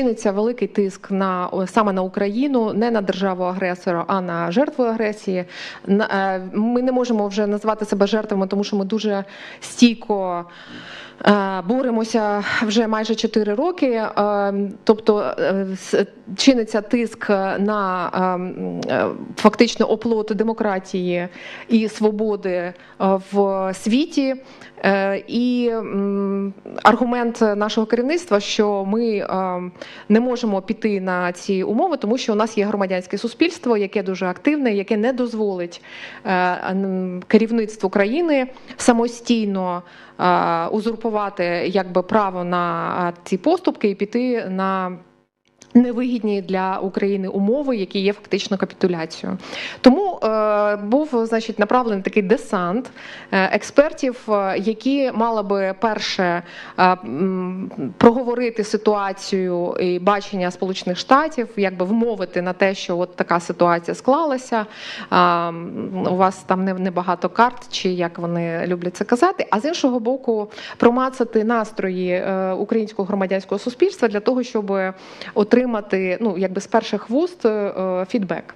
чиниться великий тиск на саме на Україну, не на державу агресора, а на жертву агресії. Е, Ми не можемо вже назвати себе жертвами, тому що ми дуже стійко. е, Боремося вже майже 4 роки, е, тобто чиниться тиск на фактично оплот демократії і свободи в світі. І аргумент нашого керівництва, що ми е, не можемо піти на ці умови, тому що у нас є громадянське суспільство, яке дуже активне, яке не дозволить е, керівництву країни самостійно е, узурпувати якби право на е, ці поступки і піти на. Невигідні для України умови, які є фактично капітуляцією. Тому е, був значить направлений такий десант е, експертів, е, які мали би перше е, проговорити ситуацію і бачення Сполучених Штатів, якби вмовити на те, що от така ситуація склалася. М, у вас там не- небагато карт, чи як вони люблять це казати. А з іншого боку, промацати настрої е, українського громадянського суспільства для того, щоб отримати ну якби з перших вуст е, фідбек.